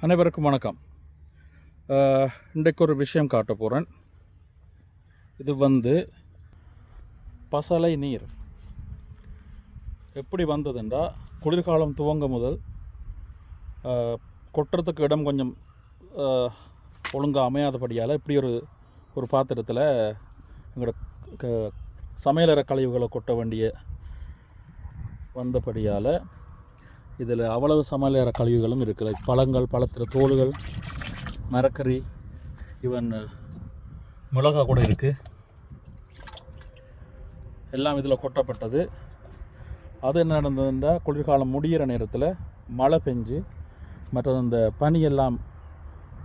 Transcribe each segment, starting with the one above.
அனைவருக்கும் வணக்கம். இன்றைக்கு ஒரு விஷயம் காட்ட போகிறேன் இது வந்து பசலை நீர். எப்படி வந்ததுண்டா? குளிர்காலம் துவங்க முதல் கொட்டுறதுக்கு இடம் கொஞ்சம் ஒழுங்காக அமையாதபடியால் இப்படி ஒரு ஒரு பாத்திரத்தில் எங்களோட க- சமையலறை கழிவுகளை கொட்ட வேண்டிய வந்தபடியால் இதில் அவ்வளவு சமையலற கழிவுகளும் இருக்குது. பழங்கள் பழத்தில் தோல்கள் மரக்கறி ஈவன் மிளகா கூட இருக்குது எல்லாம் இதில் கொட்டப்பட்டது. அது என்ன நடந்ததுன்னா குளிர்காலம் முடிகிற நேரத்தில் மழை பெஞ்சு மற்றது அந்த பனியெல்லாம்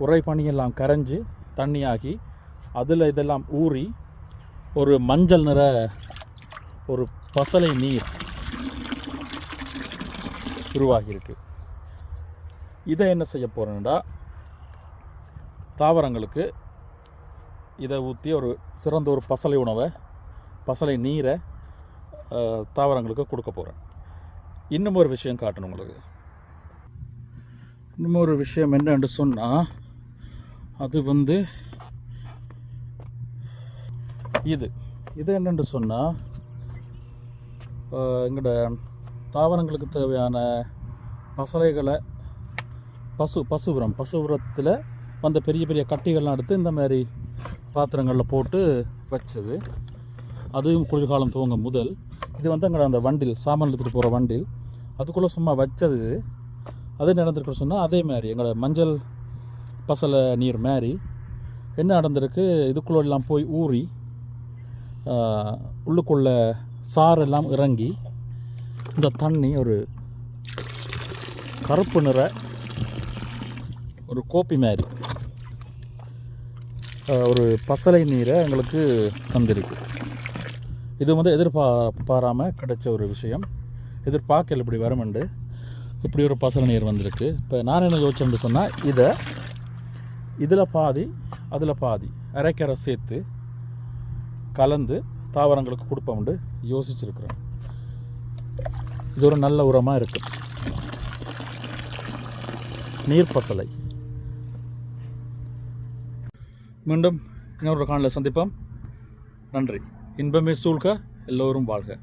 உரை பனியெல்லாம் கரைஞ்சி தண்ணியாகி அதில் இதெல்லாம் ஊறி ஒரு மஞ்சள் நிற ஒரு பசலை நீர் உருவாகியிருக்கு. இதை என்ன செய்ய போகிறேன்டா தாவரங்களுக்கு இதை ஊற்றி ஒரு சிறந்த ஒரு பசலை உணவை பசலை நீரை தாவரங்களுக்கு கொடுக்க போகிறேன் இன்னும் ஒரு விஷயம் காட்டணும் உங்களுக்கு. இன்னும் ஒரு விஷயம் என்னன்னு சொன்னால் அது வந்து இது. இது என்னென்று சொன்னால் எங்களோட தாவரங்களுக்கு தேவையான பசலைகளை பசு பசுபுரம் பசுபுரத்தில் வந்த பெரிய பெரிய கட்டிகள்லாம் எடுத்து இந்த மாதிரி பாத்திரங்களில் போட்டு வச்சது. அதுவும் குளிர்காலம் துவங்க முதல். இது வந்து அங்கே அந்த வண்டில் சாமான் எடுத்துகிட்டு போகிற வண்டில். அதுக்குள்ளே சும்மா வச்சது. இது. அது நடந்திருக்கு சொன்னால் அதே மாதிரி எங்களோட மஞ்சள் பசலை நீர் மாதிரி என்ன நடந்திருக்கு இதுக்குள்ளெல்லாம் போய் ஊறி உள்ளுக்குள்ளே உள்ளுக்குள்ள சாரெல்லாம் இறங்கி இந்த தண்ணி ஒரு கருப்பு நிற ஒரு கோப்பி மாதிரி. ஒரு பசலை நீரை எங்களுக்கு தந்திருக்கு. இது வந்து எதிர்பாராமல் கிடைச்ச ஒரு விஷயம். எதிர்பார்க்கல இப்படி வரமண்டு. இப்படி ஒரு பசலை நீர் வந்திருக்கு. இப்போ நான் என்ன யோசிச்சேன் சொன்னால் இதை இதில் பாதி அதில் பாதி அரைக்கரை சேர்த்து கலந்து தாவரங்களுக்கு கொடுப்போம்னு யோசிச்சிருக்கிறேன் இது ஒரு நல்ல உரமாக இருக்குது நீர்ப்பசலை. மீண்டும் இன்னொரு காணல சந்திப்போம். நன்றி. இன்பமே சூழ்க எல்லோரும் வாழ்க.